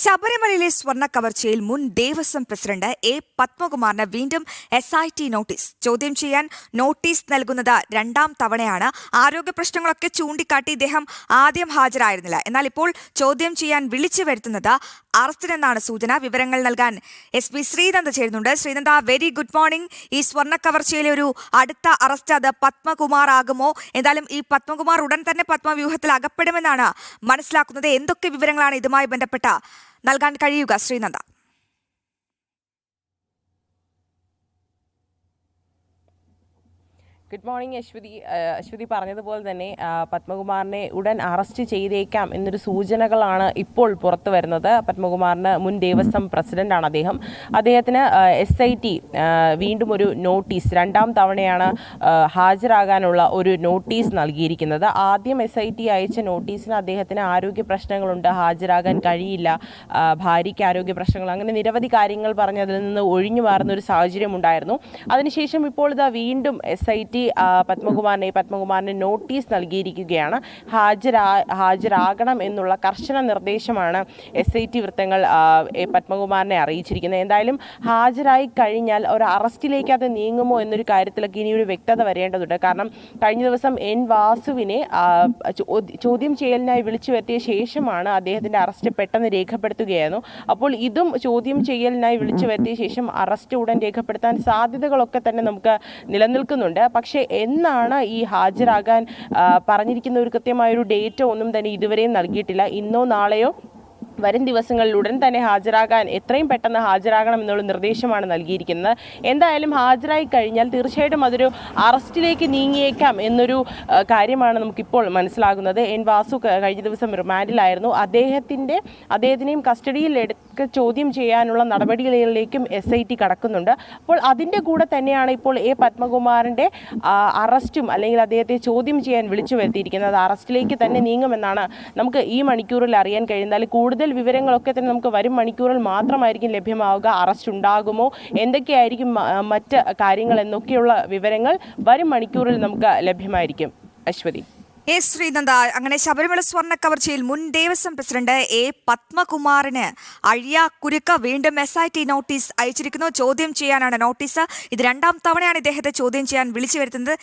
ശബരിമലയിലെ സ്വർണ കവർച്ചയിൽ മുൻ ദേവസ്വം പ്രസിഡന്റ് എ പത്മകുമാറിന് വീണ്ടും എസ് ഐ ടി നോട്ടീസ്. ചോദ്യം ചെയ്യാൻ നോട്ടീസ് നൽകുന്നത് രണ്ടാം തവണയാണ്. ആരോഗ്യ പ്രശ്നങ്ങളൊക്കെ ചൂണ്ടിക്കാട്ടി ഇദ്ദേഹം ആദ്യം ഹാജരായിരുന്നില്ല. എന്നാൽ ഇപ്പോൾ ചോദ്യം ചെയ്യാൻ വിളിച്ചു വരുത്തുന്നത് അറസ്റ്റിനെന്നാണ് സൂചന. വിവരങ്ങൾ നൽകാൻ എസ് പി ശ്രീനന്ദ ചേരുന്നുണ്ട്. ശ്രീനന്ദ വെരി ഗുഡ് മോർണിംഗ് ഈ സ്വർണ കവർച്ചയിലെ ഒരു അടുത്ത അറസ്റ്റ് അത് പത്മകുമാർ ആകുമോ? എന്തായാലും ഈ പത്മകുമാർ ഉടൻ തന്നെ പത്മവ്യൂഹത്തിൽ അകപ്പെടുമെന്നാണ് മനസ്സിലാക്കുന്നത്. എന്തൊക്കെ വിവരങ്ങളാണ് ഇതുമായി ബന്ധപ്പെട്ട നൽകാൻ കഴിയുക ശ്രീനന്ദ ഗുഡ് മോർണിംഗ് അശ്വതി അശ്വതി പറഞ്ഞതുപോലെ തന്നെ പത്മകുമാറിനെ ഉടൻ അറസ്റ്റ് ചെയ്തേക്കാം എന്നൊരു സൂചനകളാണ് ഇപ്പോൾ പുറത്തു വരുന്നത്. പത്മകുമാറിന് മുൻ ദേവസ്വം പ്രസിഡന്റാണ് അദ്ദേഹം. അദ്ദേഹത്തിന് എസ് ഐ ടി വീണ്ടും ഒരു നോട്ടീസ് രണ്ടാം തവണയാണ് ഹാജരാകാനുള്ള ഒരു നോട്ടീസ് നൽകിയിരിക്കുന്നത്. ആദ്യം എസ് ഐ ടി അയച്ച നോട്ടീസിന് അദ്ദേഹത്തിന് ആരോഗ്യ പ്രശ്നങ്ങളുണ്ട് ഹാജരാകാൻ കഴിയില്ല ഭാര്യയ്ക്ക് ആരോഗ്യ പ്രശ്നങ്ങൾ അങ്ങനെ നിരവധി കാര്യങ്ങൾ പറഞ്ഞ് അതിൽ നിന്ന് ഒഴിഞ്ഞു മാറുന്ന ഒരു സാഹചര്യം ഉണ്ടായിരുന്നു അതിനുശേഷം ഇപ്പോൾ ഇതാ വീണ്ടും എസ് ഐ ടി പത്മകുമാറിനെ പത്മകുമാറിന് നോട്ടീസ് നൽകിയിരിക്കുകയാണ്. ഹാജരാ ഹാജരാകണം എന്നുള്ള കർശന നിർദ്ദേശമാണ് എസ് ഐ ടി വൃത്തങ്ങൾ പത്മകുമാറിനെ അറിയിച്ചിരിക്കുന്നത്. എന്തായാലും ഹാജരായി കഴിഞ്ഞാൽ ഒരു അറസ്റ്റിലേക്ക് അത് നീങ്ങുമോ എന്നൊരു കാര്യത്തിലൊക്കെ ഇനി ഒരു വ്യക്തത വരേണ്ടതുണ്ട്. കാരണം കഴിഞ്ഞ ദിവസം എൻ വാസുവിനെ ചോദ്യം ചെയ്യലിനായി വിളിച്ചു വരുത്തിയ ശേഷമാണ് അദ്ദേഹത്തിന്റെ അറസ്റ്റ് പെട്ടെന്ന് രേഖപ്പെടുത്തുകയായിരുന്നു. അപ്പോൾ ഇതും ചോദ്യം ചെയ്യലിനായി വിളിച്ചു വരുത്തിയ ശേഷം അറസ്റ്റ് ഉടൻ രേഖപ്പെടുത്താൻ സാധ്യതകളൊക്കെ തന്നെ നമുക്ക് നിലനിൽക്കുന്നുണ്ട്. പക്ഷേ എന്നാണ് ഈ ഹാജരാകാൻ പറഞ്ഞിരിക്കുന്ന ഒരു കൃത്യമായ ഒരു ഡേറ്റ് ഒന്നും തന്നെ ഇതുവരെയും നൽകിയിട്ടില്ല. ഇന്നോ നാളെയോ വരും ദിവസങ്ങളിൽ ഉടൻ തന്നെ ഹാജരാകാൻ എത്രയും പെട്ടെന്ന് ഹാജരാകണം എന്നുള്ള നിർദ്ദേശമാണ് നൽകിയിരിക്കുന്നത്. എന്തായാലും ഹാജരായി കഴിഞ്ഞാൽ തീർച്ചയായിട്ടും അതൊരു അറസ്റ്റിലേക്ക് നീങ്ങിയേക്കാം എന്നൊരു കാര്യമാണ് നമുക്കിപ്പോൾ മനസ്സിലാകുന്നത്. എൻ വാസു കഴിഞ്ഞ ദിവസം റിമാൻഡിലായിരുന്നു. അദ്ദേഹത്തിന്റെ അദ്ദേഹത്തിനെയും കസ്റ്റഡിയിൽ എടുക്ക ചോദ്യം ചെയ്യാനുള്ള നടപടികളിലേക്കും എസ് ഐ ടി കടക്കുന്നുണ്ട്. അപ്പോൾ അതിന്റെ കൂടെ തന്നെയാണ് ഇപ്പോൾ എ പത്മകുമാറിന്റെ അറസ്റ്റും അല്ലെങ്കിൽ അദ്ദേഹത്തെ ചോദ്യം ചെയ്യാൻ വിളിച്ചു വരുത്തിയിരിക്കുന്നത്. അറസ്റ്റിലേക്ക് തന്നെ നീങ്ങുമെന്നാണ് നമുക്ക് ഈ മണിക്കൂറിൽ അറിയാൻ കഴിയുന്നത്. കൂടുതൽ വിവരങ്ങളൊക്കെ തന്നെ നമുക്ക് വരും മണിക്കൂറിൽ മാത്രമായിരിക്കും ലഭ്യമാവുക. അറസ്റ്റ് ഉണ്ടാകുമോ? എന്തൊക്കെയായിരിക്കും മറ്റ് കാര്യങ്ങൾ എന്നൊക്കെയുള്ള വിവരങ്ങൾ വരും മണിക്കൂറിൽ നമുക്ക് ലഭ്യമായിരിക്കും. അശ്വതി. എസ് ശ്രീനന്ദ അങ്ങനെ ശബരിമല സ്വർണ കവർച്ചയിൽ മുൻ ദേവസ്വം പ്രസിഡന്റ് എ പത്മകുമാറിന് അഴിയ കുരുക്ക വീണ്ടും എസ് ഐ ടി നോട്ടീസ് അയച്ചിരിക്കുന്നു. ചോദ്യം ചെയ്യാനാണ് നോട്ടീസ്. ഇത് രണ്ടാം തവണയാണ് ഇദ്ദേഹത്തെ ചോദ്യം ചെയ്യാൻ വിളിച്ചു വരുത്തുന്നത്.